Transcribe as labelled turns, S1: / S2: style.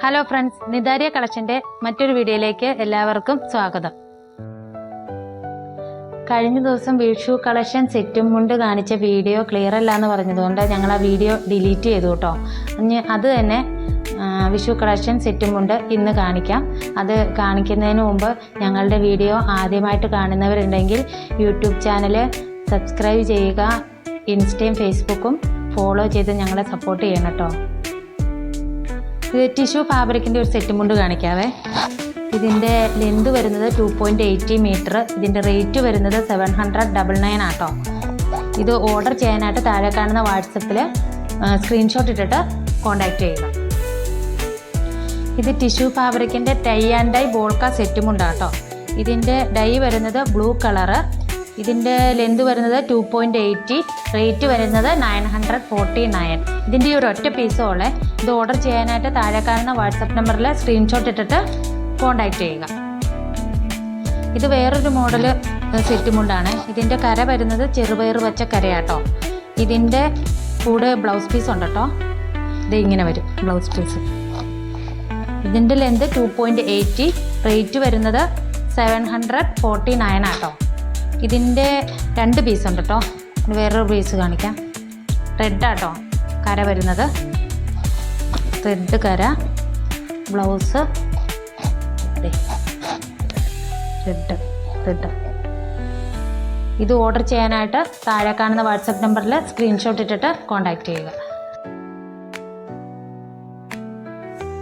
S1: Hello friends നിതാരിയ കളക്ഷന്റെ മറ്റൊരു വീഡിയോയിലേക്ക് എല്ലാവർക്കും സ്വാഗതം. കഴിഞ്ഞ ദിവസം വിഷു കളക്ഷൻ സെറ്റും മുണ്ട് കാണിച്ച വീഡിയോ ക്ലിയർ അല്ല എന്ന് പറഞ്ഞതുകൊണ്ട് ഞങ്ങൾ ആ വീഡിയോ ഡിലീറ്റ് ചെയ്തു കേട്ടോ. അത് തന്നെ വിഷു കളക്ഷൻ സെറ്റും മുണ്ട് ഇന്ന് കാണിക്കാം. അത് കാണിക്കുന്നതിന് മുമ്പ് ഞങ്ങളുടെ വീഡിയോ ആദ്യമായിട്ട് കാണുന്നവരുണ്ടെങ്കിൽ യൂട്യൂബ് ചാനൽ സബ്സ്ക്രൈബ് ചെയ്യുക ഇൻസ്റ്റയും ഫേസ്ബുക്കും ഫോളോ ചെയ്ത് ഞങ്ങളെ സപ്പോർട്ട് ചെയ്യണം കേട്ടോ. ഇത് ടിഷ്യൂ ഫാബ്രിക്കിന്റെ ഒരു സെറ്റ് മുണ്ട് കാണിക്കാവേ. ഇതിന്റെ ലെന്ത് വരുന്നത് ടു പോയിന്റ് എയ്റ്റി മീറ്റർ ഇതിന്റെ റേറ്റ് വരുന്നത് സെവൻ ഹൺഡ്രഡ് ഡബിൾ നയൻ ആട്ടോ. ഇത് ഓർഡർ ചെയ്യാനായിട്ട് താഴെ കാണുന്ന വാട്സപ്പിൽ സ്ക്രീൻഷോട്ട് ഇട്ടിട്ട് കോൺടാക്റ്റ് ചെയ്യുക. ഇത് ടിഷ്യൂ ഫാബ്രിക്കിന്റെ ടൈ ആൻഡ് ഡൈ ബോൾക്ക സെറ്റും കൊണ്ടാട്ടോ ഇതിന്റെ ഡൈ വരുന്നത് ബ്ലൂ കളറ് ഇതിന്റെ ലെന്ത് വരുന്നത് ടു പോയിന്റ് എയ്റ്റി റേറ്റ് വരുന്നത് നയൻ ഹൺഡ്രഡ് ഫോർട്ടി നയൻ ഇതിന്റെ ഈ ഒരു ഒറ്റ പീസോളെ ഇത് ഓർഡർ ചെയ്യാനായിട്ട് താഴെ കാണുന്ന വാട്സപ്പ് നമ്പറിൽ സ്ക്രീൻഷോട്ട് ഇട്ടിട്ട് കോൺടാക്റ്റ് ചെയ്യുക. ഇത് വേറൊരു മോഡൽ സെറ്റ് മുണ്ടാണ് ഇതിന്റെ കര വരുന്നത് ചെറുപയർ വച്ച കരയാട്ടോ. ഇതിന്റെ കൂടെ ബ്ലൗസ് പീസ് ഉണ്ട് കേട്ടോ ഇത് ഇങ്ങനെ വരും ബ്ലൗസ് പീസ് ഇതിന്റെ length two point eighty rate വരുന്നത് സെവൻ ഹൺഡ്രഡ് ഫോർട്ടി നയൻ ആട്ടോ. ഇതിന്റെ രണ്ട് പീസ് ഉണ്ട് കേട്ടോ വേറൊരു പീസ് കാണിക്കാം. റെഡ് ആട്ടോ കര വരുന്നത്. റെഡ് കര ബ്ലൗസ് റെഡ് റെഡ് ഇത് ഓർഡർ ചെയ്യാനായിട്ട് താഴെ കാണുന്ന വാട്സപ്പ് നമ്പറിൽ സ്ക്രീൻഷോട്ട് ഇട്ടിട്ട് കോൺടാക്റ്റ് ചെയ്യുക.